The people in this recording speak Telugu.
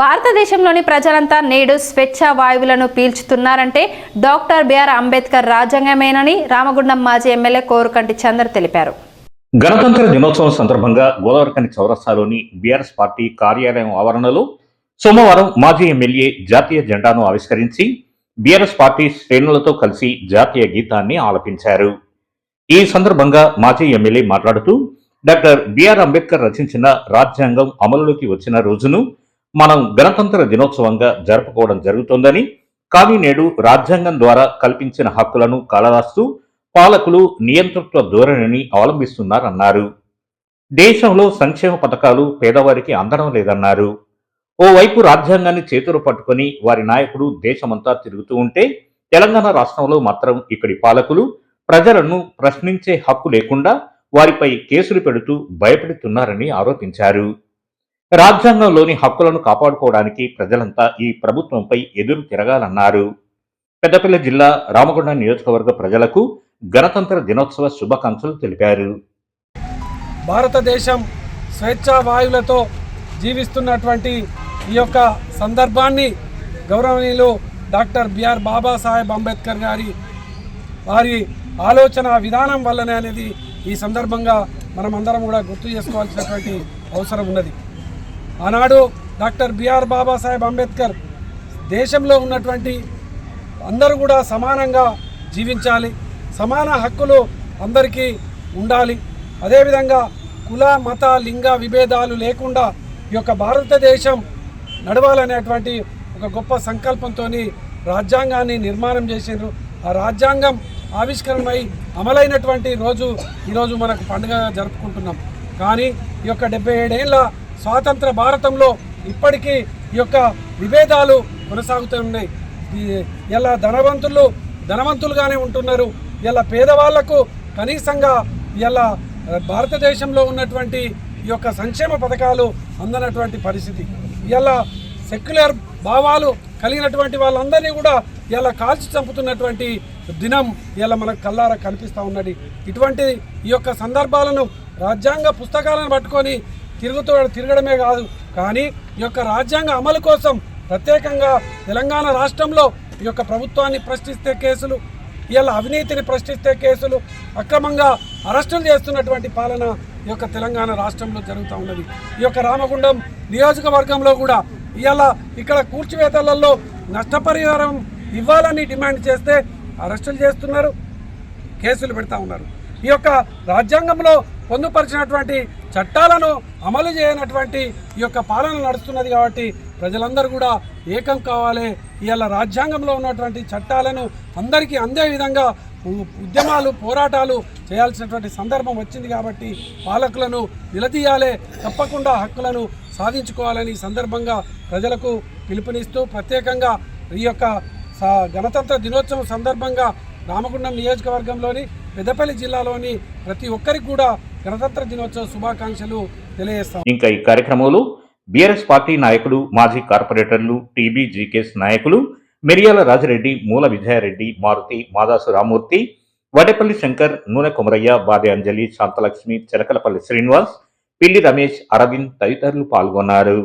భారతదేశంలోని ప్రజలంతా నేడు స్వేచ్ఛ వాయువులను పీల్చుతున్నారంటే డాక్టర్ బిఆర్ అంబేద్కర్ రాజ్యాంగమేనని రామగుండం మాజీ ఎమ్మెల్యే కోరుకంటి చంద్ర తెలిపారు. గణతంత్ర దినోత్సవం సందర్భంగా గోదావరికని చౌరస్తాలోని బీఆర్ఎస్ పార్టీ కార్యాలయం ఆవరణలో సోమవారం మాజీ ఎమ్మెల్యే జాతీయ జెండాను ఆవిష్కరించి బీఆర్ఎస్ పార్టీ శ్రేణులతో కలిసి జాతీయ గీతాన్ని ఆలపించారు. ఈ సందర్భంగా మాజీ ఎమ్మెల్యే మాట్లాడుతూ డాక్టర్ బిఆర్ అంబేద్కర్ రచించిన రాజ్యాంగం అమలులోకి వచ్చిన రోజును మనం గణతంత్ర దినోత్సవంగా జరుపుకోవడం జరుగుతోందని కానీ నేడు రాజ్యాంగం ద్వారా కల్పించిన హక్కులను కాలరాస్తూ పాలకులు నియంతృత్వ ధోరణిని అవలంబిస్తున్నారన్నారు. దేశంలో సంక్షేమ పథకాలు పేదవారికి అందడం లేదన్నారు. ఓవైపు రాజ్యాంగాన్ని చేతులు పట్టుకొని వారి నాయకుడు దేశమంతా తిరుగుతూ ఉంటే తెలంగాణ రాష్ట్రంలో మాత్రం ఇక్కడి పాలకులు ప్రజలను ప్రశ్నించే హక్కు లేకుండా వారిపై కేసులు పెడుతూ భయపెడుతున్నారని ఆరోపించారు. రాజ్యాంగంలోని హక్కులను కాపాడుకోవడానికి ప్రజలంతా ఈ ప్రభుత్వంపై ఎదురు తిరగాలన్నారు. పెద్దపల్లి జిల్లా రామగుండ నియోజకవర్గ ప్రజలకు గణతంత్ర దినోత్సవ శుభాకాంక్షలు తెలిపారు. భారతదేశం స్వేచ్ఛా వాయువులతో జీవిస్తున్నటువంటి ఈ యొక్క సందర్భాన్ని గౌరవనీయులు డాక్టర్ బిఆర్ బాబాసాహెబ్ అంబేద్కర్ గారి వారి ఆలోచన విధానం వల్లనే అనేది ఈ సందర్భంగా మనమందరం కూడా గుర్తు చేసుకోవాల్సినటువంటి అవసరం ఉన్నది. ఆనాడు డాక్టర్ బిఆర్ బాబాసాహెబ్ అంబేద్కర్ దేశంలో ఉన్నటువంటి అందరూ కూడా సమానంగా జీవించాలి సమాన హక్కులు అందరికీ ఉండాలి. అదేవిధంగా కుల మత లింగ విభేదాలు లేకుండా ఈ యొక్క భారతదేశం నడవాలనేటువంటి ఒక గొప్ప సంకల్పంతో రాజ్యాంగాన్ని నిర్మాణం చేసిండ్రు. ఆ రాజ్యాంగం ఆవిష్కరణమై అమలైనటువంటి రోజు ఈరోజు మనకు పండుగ జరుపుకుంటున్నాం. కానీ ఈ యొక్క డెబ్బై ఏడేళ్ళ స్వాతంత్ర భారతంలో ఇప్పటికీ ఈ యొక్క విభేదాలు కొనసాగుతూ ఉన్నాయి ఇలా ధనవంతులు ధనవంతులుగానే ఉంటున్నారు. ఇలా పేదవాళ్ళకు కనీసంగా ఇలా భారతదేశంలో ఉన్నటువంటి ఈ యొక్క సంక్షేమ పథకాలు అందనటువంటి పరిస్థితి. ఇలా సెక్యులర్ భావాలు కలిగినటువంటి వాళ్ళందరినీ కూడా ఇలా కాల్చి చంపుతున్నటువంటి దినం ఇలా మనకు కల్లారా కనిపిస్తూ ఉన్నది. ఇటువంటి ఈ యొక్క సందర్భాలను రాజ్యాంగ పుస్తకాలను పట్టుకొని తిరుగుతూ తిరగడమే కాదు. కానీ ఈ యొక్క రాజ్యాంగ అమలు కోసం ప్రత్యేకంగా తెలంగాణ రాష్ట్రంలో ఈ యొక్క ప్రభుత్వాన్ని ప్రశ్నిస్తే కేసులు ఇలా అవినీతిని ప్రశ్నిస్తే కేసులు అక్రమంగా అరెస్టులు చేస్తున్నటువంటి పాలన ఈ యొక్క తెలంగాణ రాష్ట్రంలో జరుగుతూ ఉన్నది. ఈ యొక్క రామగుండం నియోజకవర్గంలో కూడా ఇవాళ ఇక్కడ కూర్చివేతలలో నష్టపరిహారం ఇవ్వాలని డిమాండ్ చేస్తే అరెస్టులు చేస్తున్నారు కేసులు పెడతా ఉన్నారు. ఈ యొక్క రాజ్యాంగంలో పొందుపరిచినటువంటి చట్టాలను అమలు చేయనటువంటి ఈ యొక్క పాలన నడుస్తున్నది కాబట్టి ప్రజలందరూ కూడా ఏకం కావాలి. ఇవాళ రాజ్యాంగంలో ఉన్నటువంటి చట్టాలను అందరికీ అందే విధంగా ఉ- ఉద్యమాలు పోరాటాలు చేయాల్సినటువంటి సందర్భం వచ్చింది కాబట్టి పాలకులను నిలదీయాలే తప్పకుండా హక్కులను సాధించుకోవాలని సందర్భంగా ప్రజలకు పిలుపునిస్తూ ప్రత్యేకంగా ఈ యొక్క గణతంత్ర దినోత్సవం సందర్భంగా రామగుండం నియోజకవర్గంలోని పెద్దపల్లి జిల్లాలోని ప్రతి ఒక్కరికి కూడా గణతంత్ర దినోత్సవ శుభాకాంక్షలు తెలియజేస్తాం. ఇంకా ఈ కార్యక్రమంలో బీఆర్ఎస్ పార్టీ నాయకులు మాజీ కార్పొరేటర్లు టీబీ జీకేఎస్ నాయకులు మిరియాల రాజిరెడ్డి మూల విజయారెడ్డి మారుతి మాదాసు రామూర్తి వడేపల్లి శంకర్ నూనె కొమరయ్య బాదే అంజలి శాంతలక్ష్మి చిలకలపల్లి శ్రీనివాస్ పిల్లి రమేష్ అరవింద్ తదితరులు పాల్గొన్నారు.